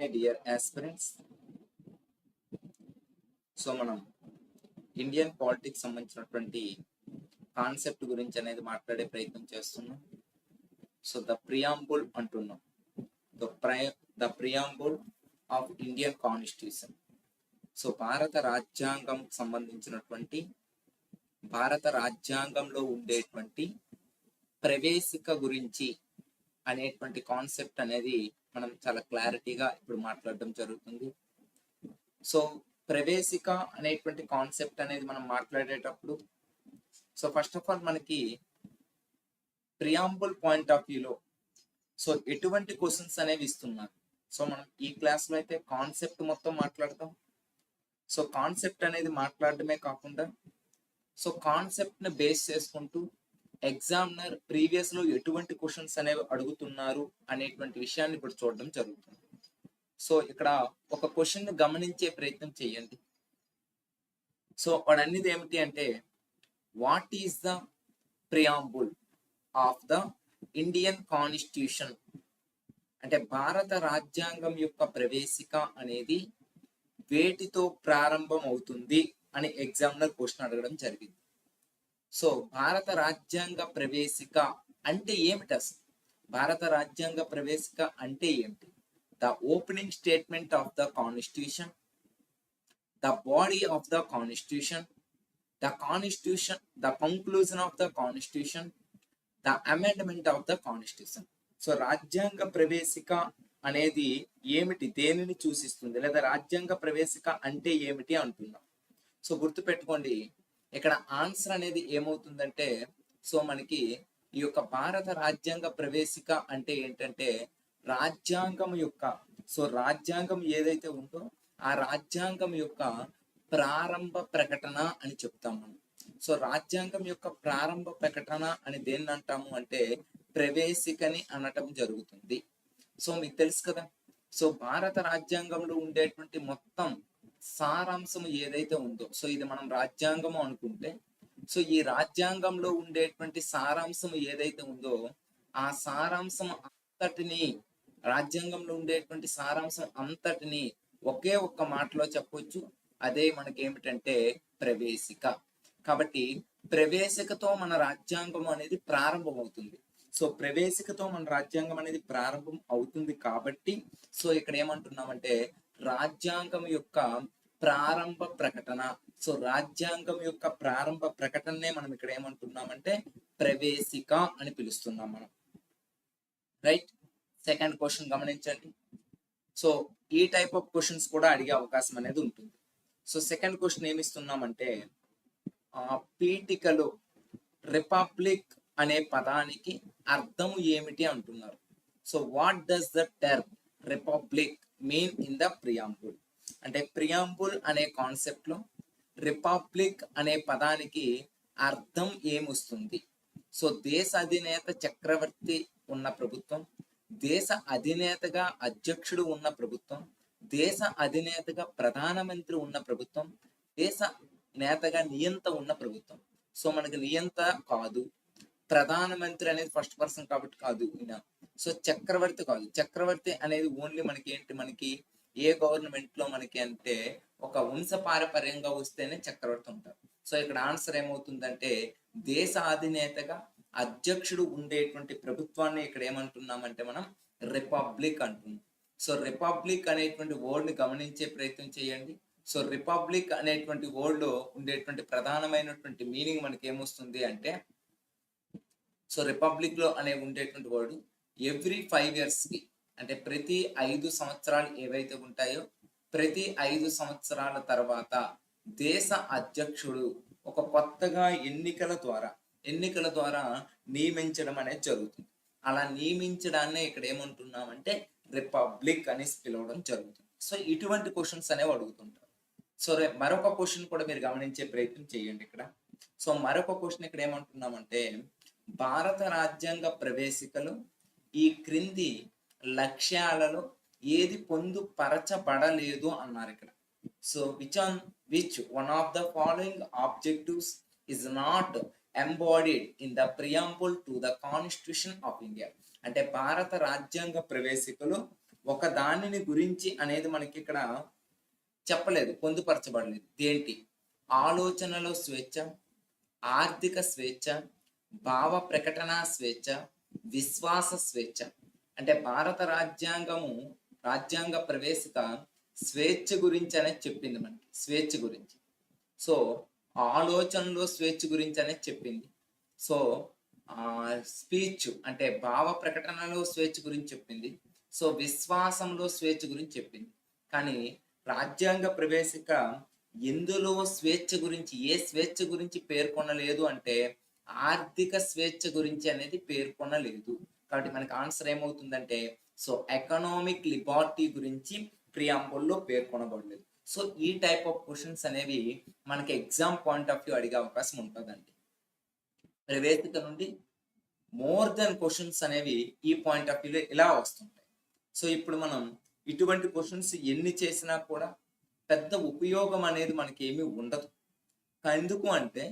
Dear aspirants so మనం Indian politics సంబంధించినటువంటి concept గురించి అనేది మాట్లాడే ప్రయత్నం చేస్తున్నాం. సో ద ప్రియాంబుల్ అంటున్నాం. The pre the preamble of Indian constitution so భారత రాజ్యాంగం సంబంధించినటువంటి భారత రాజ్యాంగంలో ఉండేటువంటి ప్రవేశిక గురించి అనేటువంటి కాన్సెప్ట్ అనేది మనం చాలా క్లారిటీగా ఇప్పుడు మాట్లాడడం జరుగుతుంది. సో ప్రవేశిక అనేటువంటి కాన్సెప్ట్ అనేది మనం మాట్లాడేటప్పుడు సో ఫస్ట్ ఆఫ్ ఆల్ మనకి ప్రియాంబుల్ పాయింట్ ఆఫ్ వ్యూలో సో ఎటువంటి క్వశ్చన్స్ అనేవి ఇస్తున్నారు సో మనం ఈ క్లాస్లో అయితే కాన్సెప్ట్ మొత్తం మాట్లాడతాం. సో కాన్సెప్ట్ అనేది మాట్లాడడమే కాకుండా సో కాన్సెప్ట్ని బేస్ చేసుకుంటూ ఎగ్జామినర్ ప్రీవియస్లో ఎటువంటి క్వశ్చన్స్ అనేవి అడుగుతున్నారు అనేటువంటి విషయాన్ని ఇప్పుడు చూడడం జరుగుతుంది. సో ఇక్కడ ఒక క్వశ్చన్ని గమనించే ప్రయత్నం చేయండి. సో వాడు అనేది ఏమిటి అంటే what is the preamble of the Indian constitution అంటే భారత రాజ్యాంగం యొక్క ప్రవేశిక అనేది వేటితో ప్రారంభం అవుతుంది అని ఎగ్జామినర్ క్వశ్చన్ అడగడం జరిగింది. సో భారత రాజ్యాంగ ప్రవేశిక అంటే ఏమిటి అసలు? భారత రాజ్యాంగ ప్రవేశిక అంటే ఏమిటి? The opening statement of the constitution the body of the constitution the constitution the conclusion of the constitution the amendment of the constitution so రాజ్యాంగ ప్రవేశిక అనేది ఏమిటి? దేనిని సూచిస్తుంది? లేదా రాజ్యాంగ ప్రవేశిక అంటే ఏమిటి అంటున్నాం. సో గుర్తుపెట్టుకోండి ఇక్కడ ఆన్సర్ అనేది ఏమవుతుందంటే సో మనకి ఈ యొక్క భారత రాజ్యాంగ ప్రవేశిక అంటే ఏంటంటే రాజ్యాంగం యొక్క సో రాజ్యాంగం ఏదైతే ఉందో ఆ రాజ్యాంగం యొక్క ప్రారంభ ప్రకటన అని చెప్తాం మనం. సో రాజ్యాంగం యొక్క ప్రారంభ ప్రకటన అని దేన్ని అంటాము అంటే ప్రవేశికని అనటం జరుగుతుంది. సో మీకు తెలుసు కదా? సో భారత రాజ్యాంగంలో ఉండేటువంటి మొత్తం సారాంశం ఏదైతే ఉందో సో ఇది మనం రాజ్యాంగము అనుకుంటే సో ఈ రాజ్యాంగంలో ఉండేటువంటి సారాంశం ఏదైతే ఉందో ఆ సారాంశం అంతటిని రాజ్యాంగంలో ఉండేటువంటి సారాంశం అంతటిని ఒకే ఒక్క మాటలో చెప్పొచ్చు. అదే మనకి ఏమిటంటే ప్రవేశిక. కాబట్టి ప్రవేశికతో మన రాజ్యాంగం అనేది ప్రారంభం అవుతుంది సో ప్రవేశికతో మన రాజ్యాంగం అనేది ప్రారంభం అవుతుంది కాబట్టి సో ఇక్కడ ఏమంటున్నామంటే రాజ్యాంగం యొక్క ప్రారంభ ప్రకటన. సో రాజ్యాంగం యొక్క ప్రారంభ ప్రకటననే మనం ఇక్కడ ఏమంటున్నామంటే ప్రవేశిక అని పిలుస్తున్నాం మనం. రైట్? సెకండ్ క్వశ్చన్ గమనించండి. సో ఈ టైప్ ఆఫ్ క్వశ్చన్స్ కూడా అడిగే అవకాశం అనేది ఉంటుంది. సో సెకండ్ క్వశ్చన్ ఏమిస్తున్నామంటే ఆ పీఠికలో రిపబ్లిక్ అనే పదానికి అర్థం ఏమిటి అంటున్నారు. So what does the term republic mean in the preamble అంటే ప్రియాంబుల్ అనే కాన్సెప్ట్లో రిపబ్లిక్ అనే పదానికి అర్థం ఏమొస్తుంది? సో దేశ అధినేత చక్రవర్తి ఉన్న ప్రభుత్వం దేశ అధినేతగా అధ్యక్షుడు ఉన్న ప్రభుత్వం దేశ అధినేతగా ప్రధానమంత్రి ఉన్న ప్రభుత్వం దేశ నేతగా నియంత ఉన్న ప్రభుత్వం. సో మనకి నియంత కాదు ప్రధానమంత్రి అనేది ఫస్ట్ పర్సన్ కాబట్టి కాదు ఈయన. సో చక్రవర్తి కాదు. చక్రవర్తి అనేది ఓన్లీ మనకి ఏంటి? మనకి ఏ గవర్నమెంట్లో మనకి అంటే ఒక వంశ పారపర్యంగా వస్తేనే చక్రవర్తి ఉంటారు. సో ఇక్కడ ఆన్సర్ ఏమవుతుందంటే దేశ అధినేతగా అధ్యక్షుడు ఉండేటువంటి ప్రభుత్వాన్ని ఇక్కడ ఏమంటున్నామంటే మనం రిపబ్లిక్ అంటున్నాం. సో రిపబ్లిక్ అనేటువంటి వర్డ్ని గమనించే ప్రయత్నం చేయండి. సో రిపబ్లిక్ అనేటువంటి వర్డ్లో ఉండేటువంటి ప్రధానమైనటువంటి మీనింగ్ మనకి ఏమొస్తుంది అంటే సో రిపబ్లిక్లో అనే ఉండేటువంటి వర్డ్ ఎవ్రీ ఫైవ్ ఇయర్స్కి అంటే ప్రతి ఐదు సంవత్సరాలు ఏవైతే ఉంటాయో ప్రతి ఐదు సంవత్సరాల తర్వాత దేశ అధ్యక్షుడు ఒక కొత్తగా ఎన్నికల ద్వారా ఎన్నికల ద్వారా నియమించడం అనేది జరుగుతుంది. అలా నియమించడాన్నే ఇక్కడ ఏమంటున్నామంటే రిపబ్లిక్ అని పిలవడం జరుగుతుంది. సో ఇటువంటి క్వశ్చన్స్ అనేవి అడుగుతుంటారు. సో మరొక క్వశ్చన్ కూడా మీరు గమనించే ప్రయత్నం చేయండి ఇక్కడ. సో మరొక క్వశ్చన్ ఇక్కడ ఏమంటున్నామంటే భారత రాజ్యాంగ ప్రవేశికలు ఈ క్రింది లక్ష్యాలలో ఏది పొందుపరచబడలేదు అన్నారు ఇక్కడ. So which on which one of the following objectives is not embodied in the preamble to the constitution of India అంటే భారత రాజ్యాంగ ప్రవేశికలు ఒక దానిని గురించి అనేది మనకి ఇక్కడ చెప్పలేదు పొందుపరచబడలేదు. దేంటి? ఆలోచనలో స్వేచ్ఛ ఆర్థిక స్వేచ్ఛ భావ ప్రకటన స్వేచ్ఛ విశ్వాస స్వేచ్ఛ. అంటే భారత రాజ్యాంగము రాజ్యాంగ ప్రవేశిక స్వేచ్ఛ గురించి అనేది చెప్పింది మనకి స్వేచ్ఛ గురించి. సో ఆలోచనలో స్వేచ్ఛ గురించి అనేది చెప్పింది. సో స్పీచ్ అంటే భావ ప్రకటనలో స్వేచ్ఛ గురించి చెప్పింది. సో విశ్వాసంలో స్వేచ్ఛ గురించి చెప్పింది. కానీ రాజ్యాంగ ప్రవేశిక ఎందులో స్వేచ్ఛ గురించి ఏ స్వేచ్ఛ గురించి పేర్కొనలేదు అంటే ఆర్థిక స్వేచ్ఛ గురించి అనేది పేర్కొనలేదు కాబట్టి మనకి ఆన్సర్ ఏమవుతుందంటే సో ఎకనామిక్ లిబర్టీ గురించి ప్రియాంబుల్లో పేర్కొనబడలేదు. సో ఈ టైప్ ఆఫ్ క్వశ్చన్స్ అనేవి మనకి ఎగ్జామ్ పాయింట్ ఆఫ్ వ్యూ అడిగే అవకాశం ఉంటుందండి. ప్రవేశిక నుండి మోర్ దెన్ క్వశ్చన్స్ అనేవి ఈ పాయింట్ ఆఫ్ వ్యూలో ఇలా వస్తుంటాయి. సో ఇప్పుడు మనం ఇటువంటి క్వశ్చన్స్ ఎన్ని చేసినా కూడా పెద్ద ఉపయోగం అనేది మనకి ఏమీ ఉండదు. ఎందుకు అంటే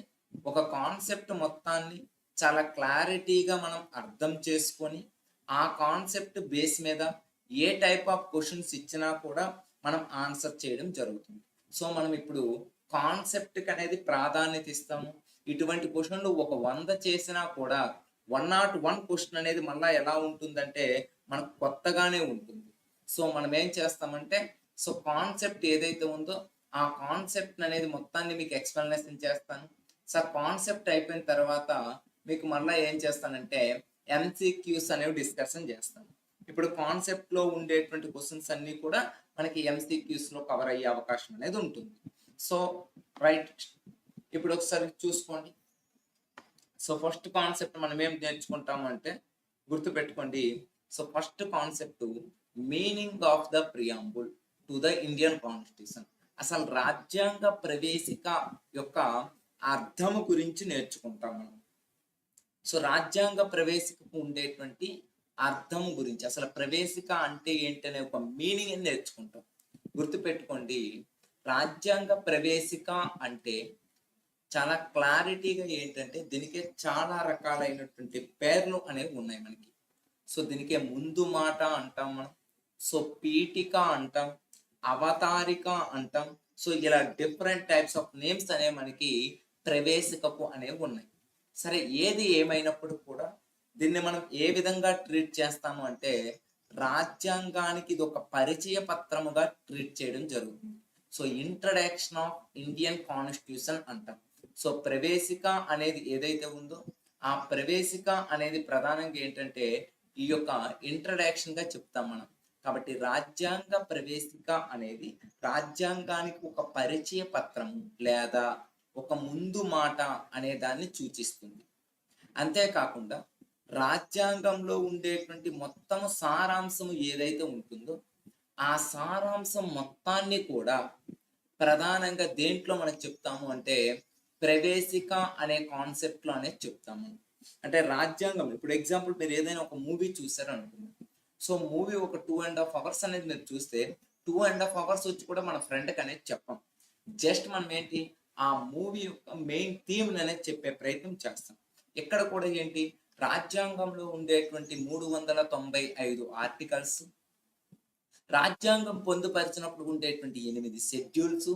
ఒక కాన్సెప్ట్ మొత్తాన్ని చాలా క్లారిటీగా మనం అర్థం చేసుకొని ఆ కాన్సెప్ట్ బేస్ మీద ఏ టైప్ ఆఫ్ క్వశ్చన్స్ ఇచ్చినా కూడా మనం ఆన్సర్ చేయడం జరుగుతుంది. సో మనం ఇప్పుడు కాన్సెప్ట్ అనేది ప్రాధాన్యత ఇస్తాము. ఇటువంటి క్వశ్చన్లు ఒక వంద చేసినా కూడా వన్ నాట్ వన్ క్వశ్చన్ అనేది మళ్ళీ ఎలా ఉంటుందంటే మనకు కొత్తగానే ఉంటుంది. సో మనం ఏం చేస్తామంటే సో కాన్సెప్ట్ ఏదైతే ఉందో ఆ కాన్సెప్ట్ అనేది మొత్తాన్ని మీకు ఎక్స్ప్లెనేషన్ చేస్తాను. సార్ కాన్సెప్ట్ అయిపోయిన తర్వాత మీకు మళ్ళీ ఏం చేస్తానంటే ఎంసీక్యూస్ అనేవి డిస్కషన్ చేస్తాను. ఇప్పుడు కాన్సెప్ట్లో ఉండేటువంటి క్వశ్చన్స్ అన్ని కూడా మనకి ఎంసీక్యూస్లో కవర్ అయ్యే అవకాశం అనేది ఉంటుంది. సో రైట్ ఇప్పుడు ఒకసారి చూసుకోండి. సో ఫస్ట్ కాన్సెప్ట్ మనం ఏం నేర్చుకుంటాము అంటే గుర్తుపెట్టుకోండి. So first concept meaning of the preamble to the Indian constitution అసలు రాజ్యాంగ ప్రవేశిక యొక్క అర్థము గురించి నేర్చుకుంటాం మనం. సో రాజ్యాంగ ప్రవేశికకు ఉండేటువంటి అర్థం గురించి అసలు ప్రవేశిక అంటే ఏంటనే ఒక మీనింగ్ నేర్చుకుంటాం. గుర్తుపెట్టుకోండి రాజ్యాంగ ప్రవేశిక అంటే చాలా క్లారిటీగా ఏంటంటే దీనికి చాలా రకాలైనటువంటి పేర్లు అనేవి ఉన్నాయి మనకి. సో దీనికి ముందు మాట అంటాం మనం. సో పీఠిక అంటాం అవతారిక అంటాం. సో ఇలా డిఫరెంట్ టైప్స్ ఆఫ్ నేమ్స్ అనేవి మనకి ప్రవేశికపు అనేవి ఉన్నాయి. సరే ఏది ఏమైనప్పుడు కూడా దీన్ని మనం ఏ విధంగా ట్రీట్ చేస్తాము అంటే రాజ్యాంగానికి ఇది ఒక పరిచయ పత్రముగా ట్రీట్ చేయడం జరుగుతుంది. So introduction of Indian constitution అంటాం. సో ప్రవేశిక అనేది ఏదైతే ఉందో ఆ ప్రవేశిక అనేది ప్రధానంగా ఏంటంటే ఈ యొక్క ఇంట్రడక్షన్గా చెప్తాం మనం. కాబట్టి రాజ్యాంగ ప్రవేశిక అనేది రాజ్యాంగానికి ఒక పరిచయ పత్రము లేదా ఒక ముందు మాట అనే దాన్ని సూచిస్తుంది. అంతేకాకుండా రాజ్యాంగంలో ఉండేటువంటి మొత్తం సారాంశం ఏదైతే ఉంటుందో ఆ సారాంశం మొత్తాన్ని కూడా ప్రధానంగా దేంట్లో మనం చెప్తాము అంటే ప్రవేశిక అనే కాన్సెప్ట్లో అనేది చెప్తాము. అంటే రాజ్యాంగం ఇప్పుడు ఎగ్జాంపుల్ మీరు ఏదైనా ఒక మూవీ చూసారు అనుకుందాం సో మూవీ ఒక టూ అండ్ హాఫ్ అవర్స్ అనేది మీరు చూస్తే టూ అండ్ హాఫ్ అవర్స్ వచ్చి కూడా మన ఫ్రెండ్కి అనేది చెప్పాం. జస్ట్ మనం ఏంటి? ఆ మూవీ యొక్క మెయిన్ థీమ్ అనేది చెప్పే ప్రయత్నం చేస్తాం. ఇక్కడ కూడా ఏంటి? రాజ్యాంగంలో ఉండేటువంటి మూడు వందల తొంభై ఐదు ఆర్టికల్స్ రాజ్యాంగం పొందుపరిచినప్పుడు ఉండేటువంటి ఎనిమిది షెడ్యూల్స్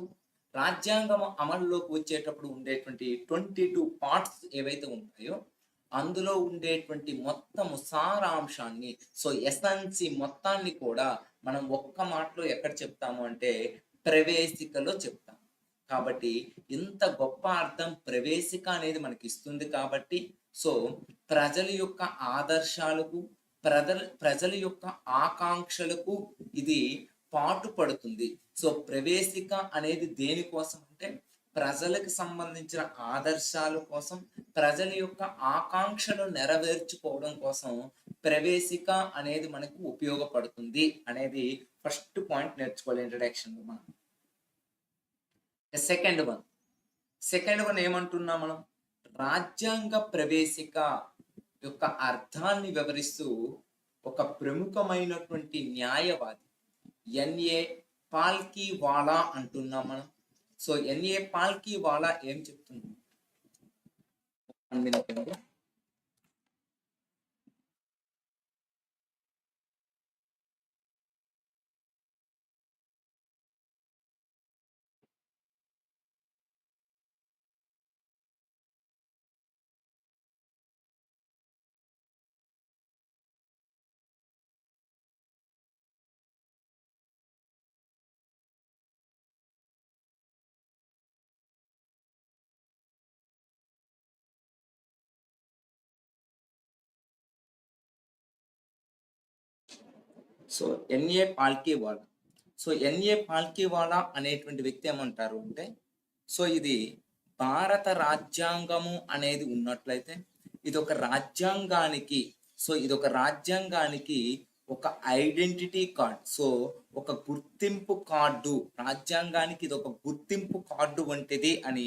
రాజ్యాంగం అమల్లోకి వచ్చేటప్పుడు ఉండేటువంటి ట్వంటీ టూ పార్ట్స్ ఏవైతే ఉంటాయో అందులో ఉండేటువంటి మొత్తము సారాంశాన్ని సో ఎస్ఎన్సి మొత్తాన్ని కూడా మనం ఒక్క మాటలో ఎక్కడ చెప్తాము అంటే ప్రవేశికలో చెప్తాం. కాబట్టి ఇంత గొప్ప అర్థం ప్రవేశిక అనేది మనకి ఇస్తుంది కాబట్టి సో ప్రజల యొక్క ఆదర్శాలకు ప్రజల ప్రజల యొక్క ఆకాంక్షలకు ఇది పాటు పడుతుంది సో ప్రవేశిక అనేది దేనికోసం అంటే ప్రజలకు సంబంధించిన ఆదర్శాల కోసం ప్రజల యొక్క ఆకాంక్షలు నెరవేర్చుకోవడం కోసం ప్రవేశిక అనేది మనకు ఉపయోగపడుతుంది అనేది ఫస్ట్ పాయింట్ నేర్చుకోవాలి ఇంట్రడక్షన్ మనం. సెకండ్ వన్ సెకండ్ వన్ ఏమంటున్నాం మనం? రాజ్యాంగ ప్రవేశిక యొక్క అర్థాన్ని వివరిస్తూ ఒక ప్రముఖమైనటువంటి న్యాయవాది ఎన్ఏ పాల్కి వాలా అంటున్నాం మనం. సో ఎన్ఏ పాల్కి వాలా ఏం చెప్తున్నాం సో ఎన్ఏ పాల్కీవాలా సో ఎన్ఏ పాల్కీవాలా అనేటువంటి వ్యక్తి ఏమంటారు అంటే సో ఇది భారత రాజ్యాంగము అనేది ఉన్నట్లయితే ఇది ఒక రాజ్యాంగానికి సో ఇది ఒక రాజ్యాంగానికి ఒక ఐడెంటిటీ కార్డ్ సో ఒక గుర్తింపు కార్డు రాజ్యాంగానికి ఇది ఒక గుర్తింపు కార్డు వంటిది అని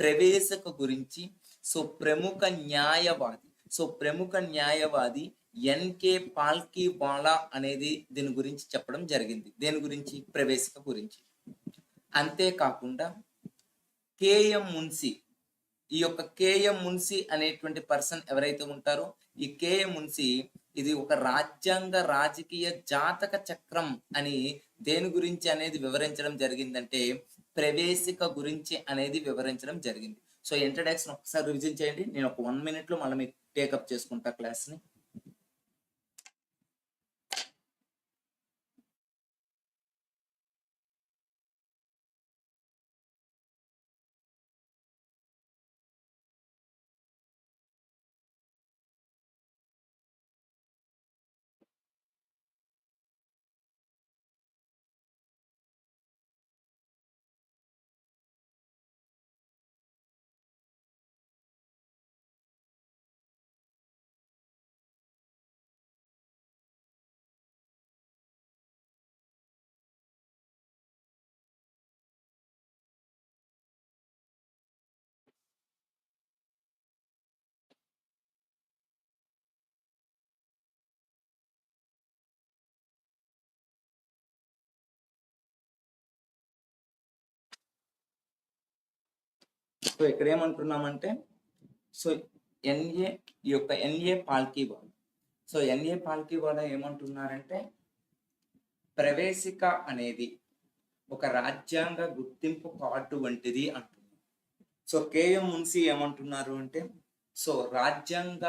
ప్రవేశక గురించి సో ప్రముఖ న్యాయవాది సో ప్రముఖ న్యాయవాది ఎన్కే పాల్కి బాలా అనేది దీని గురించి చెప్పడం జరిగింది. దేని గురించి? ప్రవేశిక గురించి. అంతేకాకుండా కేఎం మున్సి ఈ యొక్క కేఎం మున్సి అనేటువంటి పర్సన్ ఎవరైతే ఉంటారో ఈ కేఎం మున్సి ఇది ఒక రాజ్యాంగ రాజకీయ జాతక చక్రం అని దేని గురించి అనేది వివరించడం జరిగిందంటే ప్రవేశిక గురించి అనేది వివరించడం జరిగింది. సో ఇంట్రడక్షన్ ఒకసారి రివిజన్ చేయండి. నేను ఒక వన్ మినిట్లో మళ్ళీ మీకు టేకప్ చేసుకుంటా క్లాస్ని సో ఇక్కడ ఏమంటున్నామంటే సో ఎన్ఏ ఈ యొక్క NA Palkhivala so NA Palkhivala ఏమంటున్నారంటే ప్రవేశిక అనేది ఒక రాజ్యాంగ గుర్తింపు కార్డు వంటిది అంటున్నారు. సో కేఎం మున్సి ఏమంటున్నారు అంటే సో రాజ్యాంగ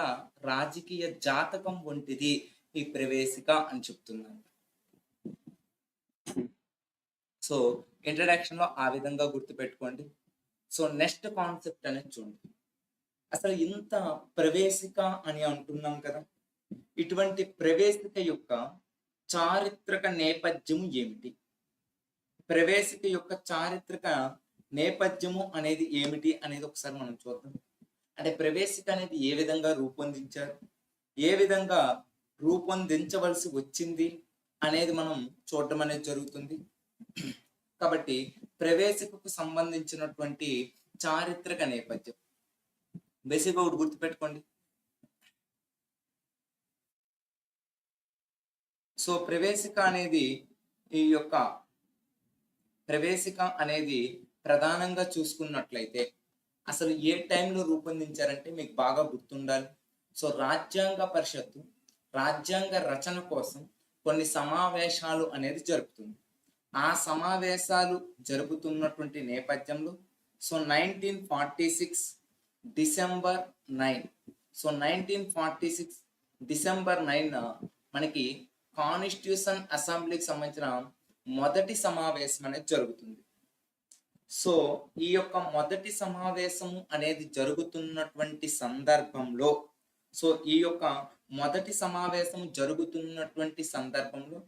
రాజకీయ జాతకం వంటిది ఈ ప్రవేశిక అని చెప్తున్నారు. సో ఇంట్రడక్షన్లో ఆ విధంగా గుర్తుపెట్టుకోండి. సో నెక్స్ట్ కాన్సెప్ట్ అనేది చూడండి. అసలు ఇంత ప్రవేశిక అని అంటున్నాం కదా. ఇటువంటి ప్రవేశిక యొక్క చారిత్రక నేపథ్యము ఏమిటి? ప్రవేశిక యొక్క చారిత్రక నేపథ్యము అనేది ఏమిటి అనేది ఒకసారి మనం చూద్దాం. అంటే ప్రవేశిక అనేది ఏ విధంగా రూపొందించారు? ఏ విధంగా రూపొందించవలసి వచ్చింది? అనేది మనం చూడటం అనేది జరుగుతుంది. కాబట్టి ప్రవేశికకు సంబంధించినటువంటి చారిత్రక నేపథ్యం. బేసిక్గా ఒకటి గుర్తుపెట్టుకోండి. సో ప్రవేశిక అనేది ఈ యొక్క ప్రవేశిక అనేది ప్రధానంగా చూసుకున్నట్లయితే అసలు ఏ టైంలో రూపొందించారంటే మీకు బాగా గుర్తుండాలి. సో రాజ్యాంగ పరిషత్తు రాజ్యాంగ రచన కోసం కొన్ని సమావేశాలు అనేది జరుపుతుంది. ఆ సమావేశాలు జరుగుతున్నటువంటి నేపథ్యంలో so nineteen forty six December nine so nineteen forty six December nine మనకి కాన్స్టిట్యూషన్ అసెంబ్లీకి సంబంధించిన మొదటి సమావేశం అనేది జరుగుతుంది. సో ఈ యొక్క మొదటి సమావేశము అనేది జరుగుతున్నటువంటి సందర్భంలో సో ఈ యొక్క మొదటి సమావేశం జరుగుతున్నటువంటి సందర్భంలో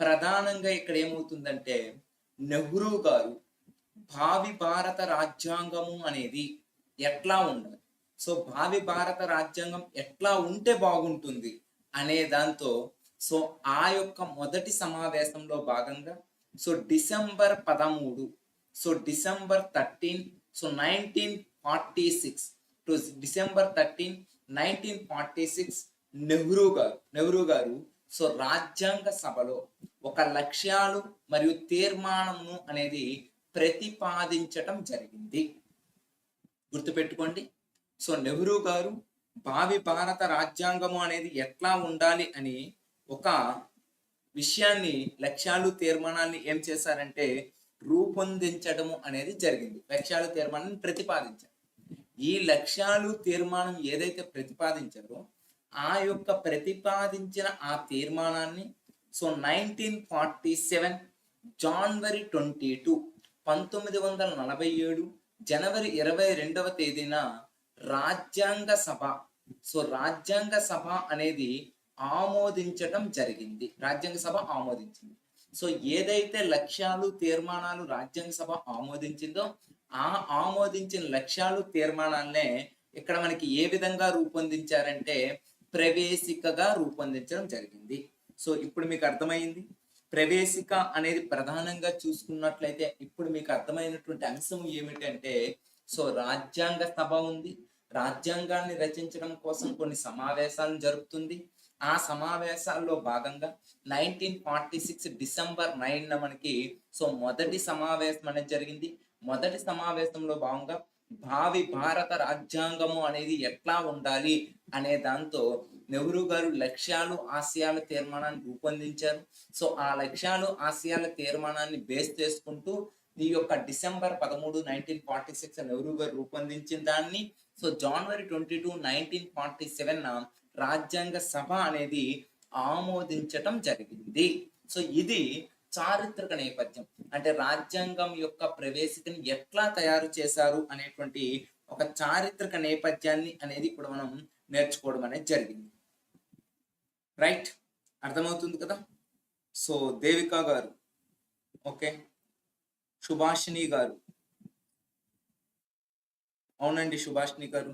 ప్రధానంగా ఇక్కడ ఏమవుతుందంటే నెహ్రూ గారు భావి భారత రాజ్యాంగము అనేది ఎట్లా ఉండాలి? సో భావి భారత రాజ్యాంగం ఎట్లా ఉంటే బాగుంటుంది అనే దాంతో సో ఆ యొక్క మొదటి సమావేశంలో భాగంగా సో డిసెంబర్ పదమూడు so December thirteen so nineteen forty six to December thirteen nineteen forty six Nehru గారు నెహ్రూ గారు సో రాజ్యాంగ సభలో ఒక లక్ష్యాలు మరియు తీర్మానము అనేది ప్రతిపాదించటం జరిగింది. గుర్తుపెట్టుకోండి. సో నెహ్రూ గారు భావి భారత రాజ్యాంగము అనేది ఎట్లా ఉండాలి అని ఒక విషయాన్ని లక్ష్యాలు తీర్మానాన్ని ఏం చేశారంటే రూపొందించడము అనేది జరిగింది. లక్ష్యాలు తీర్మానాన్ని ప్రతిపాదించారు. ఈ లక్ష్యాలు తీర్మానం ఏదైతే ప్రతిపాదించారో ఆ యొక్క ప్రతిపాదించిన ఆ తీర్మానాన్ని so nineteen forty seven January twenty two పంతొమ్మిది వందల నలభై ఏడు జనవరి ఇరవై రెండవ తేదీన రాజ్యాంగ సభ. సో రాజ్యాంగ సభ అనేది ఆమోదించటం జరిగింది. రాజ్యాంగ సభ ఆమోదించింది. సో ఏదైతే లక్ష్యాలు తీర్మానాలు రాజ్యాంగ సభ ఆమోదించిందో ఆ ఆమోదించిన లక్ష్యాలు తీర్మానాలనే ఇక్కడ మనకి ఏ విధంగా రూపొందించారంటే ప్రవేశికగా రూపొందించడం జరిగింది. సో ఇప్పుడు మీకు అర్థమైంది? ప్రవేశిక అనేది ప్రధానంగా చూసుకున్నట్లయితే ఇప్పుడు మీకు అర్థమైనటువంటి అంశం ఏమిటంటే సో రాజ్యాంగ సభ ఉంది. రాజ్యాంగాన్ని రచించడం కోసం కొన్ని సమావేశాలను జరుపుతుంది. ఆ సమావేశాల్లో భాగంగా nineteen forty six December nine మనకి సో మొదటి సమావేశం అనేది జరిగింది. మొదటి సమావేశంలో భాగంగా భావి భారత రాజ్యాంగము అనేది ఎట్లా ఉండాలి అనే దాంతో నెహ్రూ గారు లక్ష్యాలు ఆశయాల తీర్మానాన్ని రూపొందించారు. సో ఆ లక్ష్యాలు ఆశయాల తీర్మానాన్ని బేస్ చేసుకుంటూ ఈ యొక్క డిసెంబర్ పదమూడు నైన్టీన్ ఫార్టీ సిక్స్ నెహ్రూ గారు రూపొందించిన దాన్ని. So January twenty two nineteen forty seven రాజ్యాంగ సభ అనేది ఆమోదించటం జరిగింది. సో ఇది చారిత్రక నేపథ్యం. అంటే రాజ్యాంగం యొక్క ప్రవేశికని ఎట్లా తయారు చేశారు అనేటువంటి ఒక చారిత్రక నేపథ్యాన్ని అనేది ఇప్పుడు మనం నేర్చుకోవడం అనేది జరిగింది. రైట్ అర్థమవుతుంది కదా? సో దేవికా గారు ఓకే సుభాషిణి గారు. అవునండి సుభాషిణి గారు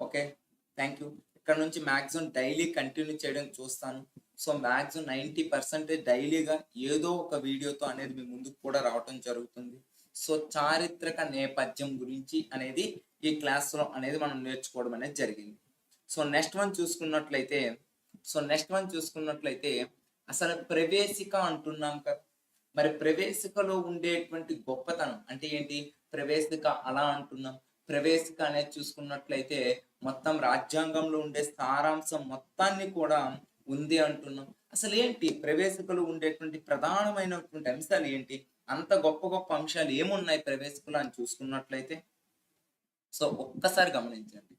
ఓకే థ్యాంక్ యూ ఇక్కడ నుంచి మ్యాక్సిమం డైలీ కంటిన్యూ చేయడం చూస్తాను. సో మ్యాక్సిమం నైంటీ పర్సెంటేజ్ డైలీగా ఏదో ఒక వీడియోతో అనేది మీ ముందుకు కూడా రావటం జరుగుతుంది. సో చారిత్రక నేపథ్యం గురించి అనేది ఈ క్లాస్లో అనేది మనం నేర్చుకోవడం అనేది జరిగింది. సో నెక్స్ట్ వన్ చూసుకున్నట్లయితే సో నెక్స్ట్ వన్ చూసుకున్నట్లయితే అసలు ప్రవేశిక అంటున్నాం కదా. మరి ప్రవేశికలో ఉండేటువంటి గొప్పతనం అంటే ఏంటి? ప్రవేశిక అలా అంటున్నాం. ప్రవేశిక అనేది చూసుకున్నట్లయితే మొత్తం రాజ్యాంగంలో ఉండే సారాంశం మొత్తాన్ని కూడా ఉంది అంటున్నాం. అసలు ఏంటి? ప్రవేశకులు ఉండేటువంటి ప్రధానమైనటువంటి అంశాలు ఏంటి? అంత గొప్ప గొప్ప అంశాలు ఏమున్నాయి ప్రవేశకులు అని చూసుకున్నట్లయితే? సో ఒక్కసారి గమనించండి.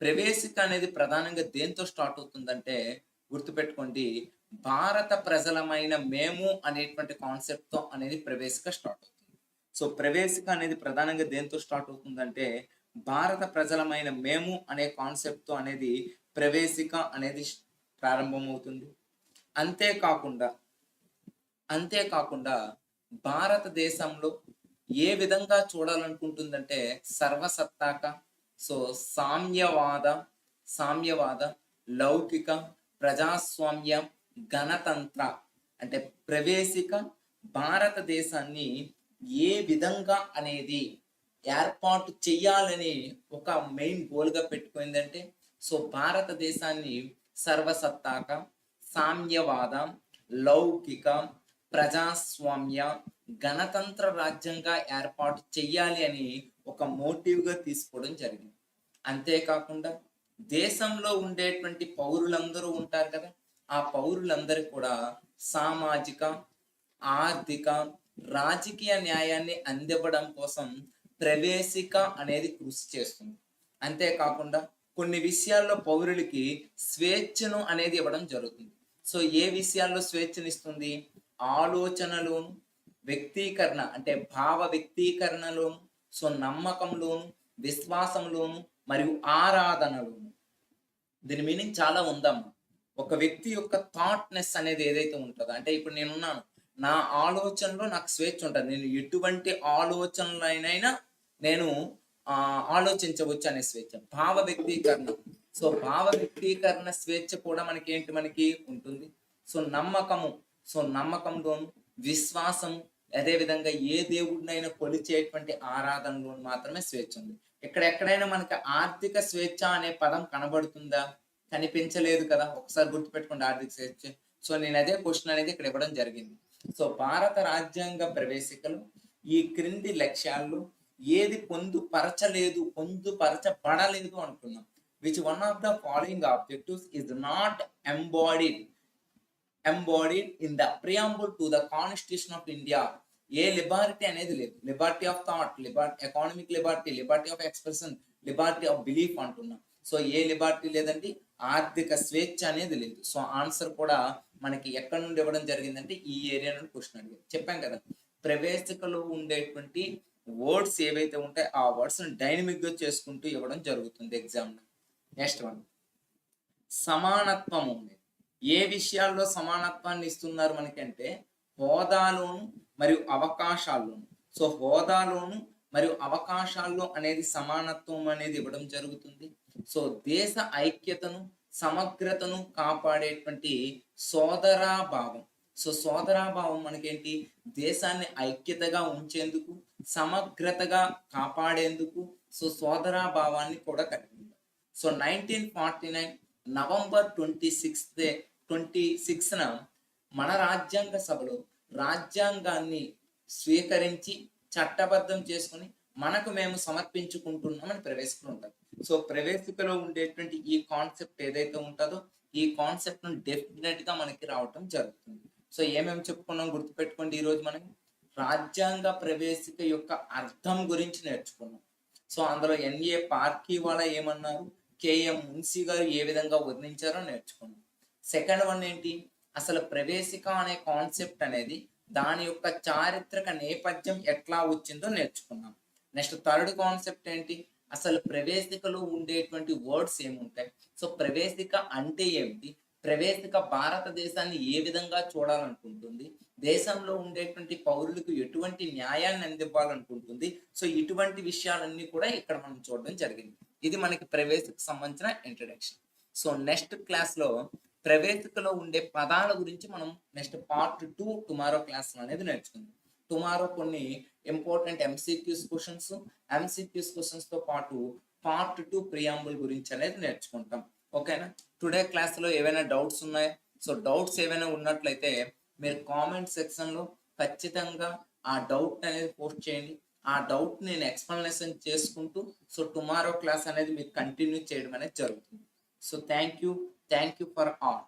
ప్రవేశిక అనేది ప్రధానంగా దేంతో స్టార్ట్ అవుతుందంటే గుర్తుపెట్టుకోండి భారత ప్రజలమైన మేము అనేటువంటి కాన్సెప్ట్తో అనేది ప్రవేశిక స్టార్ట్ అవుతుంది. సో ప్రవేశిక అనేది ప్రధానంగా దేంతో స్టార్ట్ అవుతుందంటే భారత ప్రజలమైన మేము అనే కాన్సెప్ట్తో అనేది ప్రవేశిక అనేది ప్రారంభమవుతుంది. అంతేకాకుండా అంతేకాకుండా భారతదేశంలో ఏ విధంగా చూడాలనుకుంటుందంటే సర్వసత్తాక సో సామ్యవాద సామ్యవాద లౌకిక ప్రజాస్వామ్య గణతంత్ర అంటే ప్రవేశిక భారతదేశాన్ని ఏ విధంగా అనేది ఏర్పాటు చేయాలని ఒక మెయిన్ గోల్గా పెట్టుకుందంటే సో భారతదేశాన్ని సర్వసత్తాక సామ్యవాద లౌకిక ప్రజాస్వామ్య గణతంత్ర రాజ్యంగా ఏర్పాటు చెయ్యాలి అని ఒక మోటివ్గా తీసుకోవడం జరిగింది. అంతేకాకుండా దేశంలో ఉండేటువంటి పౌరులందరూ ఉంటారు కదా ఆ పౌరులందరూ కూడా సామాజిక ఆర్థిక రాజకీయ న్యాయాన్ని అందివ్వడం కోసం ప్రవేశిక అనేది కృషి చేస్తుంది. అంతేకాకుండా కొన్ని విషయాల్లో పౌరులకి స్వేచ్ఛను అనేది ఇవ్వడం జరుగుతుంది. సో ఏ విషయాల్లో స్వేచ్ఛనిస్తుంది? ఆలోచనలోను వ్యక్తీకరణ అంటే భావ వ్యక్తీకరణలోను సో నమ్మకంలోను విశ్వాసంలోను మరియు ఆరాధనలోను దీని మీనింగ్ చాలా ఉందమ్మా. ఒక వ్యక్తి యొక్క థాట్నెస్ అనేది ఏదైతే ఉంటుందో అంటే ఇప్పుడు నేనున్నాను నా ఆలోచనలో నాకు స్వేచ్ఛ ఉంటుంది. నేను ఎటువంటి ఆలోచనలైనా నేను ఆలోచించవచ్చు అనే స్వేచ్ఛ. భావ వ్యక్తీకరణ. సో భావ వ్యక్తీకరణ స్వేచ్ఛ కూడా మనకి ఏంటి మనకి? ఉంటుంది. సో నమ్మకము. సో నమ్మకంలోను విశ్వాసము. అదే విధంగా ఏ దేవుడినైనా కొలిచేటువంటి ఆరాధనలో మాత్రమే స్వేచ్ఛ ఉంది. ఇక్కడ ఎక్కడైనా మనకి ఆర్థిక స్వేచ్ఛ అనే పదం కనబడుతుందా? కనిపించలేదు కదా. ఒకసారి గుర్తుపెట్టుకోండి ఆర్థిక స్వేచ్ఛ. సో నేను అదే క్వశ్చన్ అనేది ఇక్కడ ఇవ్వడం జరిగింది. సో భారత రాజ్యాంగ ప్రవేశికలు ఈ క్రింది లక్ష్యాల్లో ఏది పొందుపరచలేదు పొందుపరచబడలేదు అంటున్నాం which one of the following objectives is not embodied embodied in the preamble to the constitution of India A liberty అనేది లేదు. Liberty of thought liberty economic liberty liberty of expression liberty of belief అంటున్నాం. So ఏ liberty లేదండి? ఆర్థిక స్వేచ్ఛ అనేది లేదు. So answer కూడా మనకి ఎక్కడి నుండి ఇవ్వడం జరిగిందంటే ఈ ఏరియా నుండి క్వశ్చన్ అడిగారు. చెప్పాం కదా. ప్రవేశికలో ఉండేటువంటి వర్డ్స్ ఏవైతే ఉంటాయో ఆ వర్డ్స్ని డైనమిక్గా చేసుకుంటూ ఇవ్వడం జరుగుతుంది ఎగ్జామ్ నెక్స్ట్ వన్. సమానత్వం ఉంది. ఏ విషయాల్లో సమానత్వాన్ని ఇస్తున్నారు మనకంటే? హోదాలోను మరియు అవకాశాల్లోను. సో హోదాలోను మరియు అవకాశాల్లో అనేది సమానత్వం అనేది ఇవ్వడం జరుగుతుంది. సో దేశ ఐక్యతను సమగ్రతను కాపాడేటువంటి సోదరా భావం సో సోదరాభావం మనకేంటి? దేశాన్ని ఐక్యతగా ఉంచేందుకు సమగ్రతగా కాపాడేందుకు సో సోదరా భావాన్ని కూడా కలిగి so nineteen forty nine November twenty sixth twenty సిక్స్న మన రాజ్యాంగ సభలో రాజ్యాంగాన్ని స్వీకరించి చట్టబద్ధం చేసుకుని మనకు మేము సమర్పించుకుంటున్నామని ప్రవేశికుంటాం సో ప్రవేశికలో ఉండేటువంటి ఈ కాన్సెప్ట్ ఏదైతే ఉంటుందో ఈ కాన్సెప్ట్ డెఫినెట్గా డెఫినెట్గా మనకి రావటం జరుగుతుంది. సో ఏమేమి చెప్పుకున్నాం గుర్తుపెట్టుకోండి ఈరోజు మనం రాజ్యాంగ ప్రవేశిక యొక్క అర్థం గురించి నేర్చుకున్నాం. సో అందులో ఎన్ఏ పార్కీ వాళ్ళ ఏమన్నారు? కేఎం మున్సీ గారు ఏ విధంగా వర్ణించారో నేర్చుకున్నాం. సెకండ్ వన్ ఏంటి? అసలు ప్రవేశిక అనే కాన్సెప్ట్ అనేది దాని యొక్క చారిత్రక నేపథ్యం ఎట్లా వచ్చిందో నేర్చుకున్నాం. నెక్స్ట్ థర్డ్ కాన్సెప్ట్ ఏంటి? అసలు ప్రవేశికలో ఉండేటువంటి వర్డ్స్ ఏముంటాయి? సో ప్రవేశిక అంటే ఏమిటి? ప్రవేశిక భారతదేశాన్ని ఏ విధంగా చూడాలనుకుంటుంది? దేశంలో ఉండేటువంటి పౌరులకు ఎటువంటి న్యాయాన్ని అందివ్వాలనుకుంటుంది? సో ఇటువంటి విషయాలన్నీ కూడా ఇక్కడ మనం చూడడం జరిగింది. ఇది మనకి ప్రవేశకు సంబంధించిన ఇంట్రడక్షన్ సో నెక్స్ట్ క్లాస్లో ప్రవేశికలో ఉండే పదాల గురించి మనం next part two tomorrow class అనేది నేర్చుకుందాం. టుమారో కొన్ని ఇంపార్టెంట్ ఎంసీక్యూస్ క్వశ్చన్స్ ఎంసీక్యూస్ క్వశ్చన్స్తో పాటు పార్ట్ టూ ప్రియాంబుల్ గురించి అనేది నేర్చుకుంటాం. ఓకేనా టుడే క్లాస్లో ఏవైనా డౌట్స్ ఉన్నాయా? సో డౌట్స్ ఏవైనా ఉన్నట్లయితే మీరు కామెంట్ సెక్షన్లో ఖచ్చితంగా ఆ డౌట్ అనేది పోస్ట్ చేయండి. ఆ డౌట్ నేను ఎక్స్ప్లెనేషన్ చేసుకుంటూ సో టుమారో క్లాస్ అనేది మీరు కంటిన్యూ చేయడం అనేది జరుగుతుంది. So thank you thank you for all.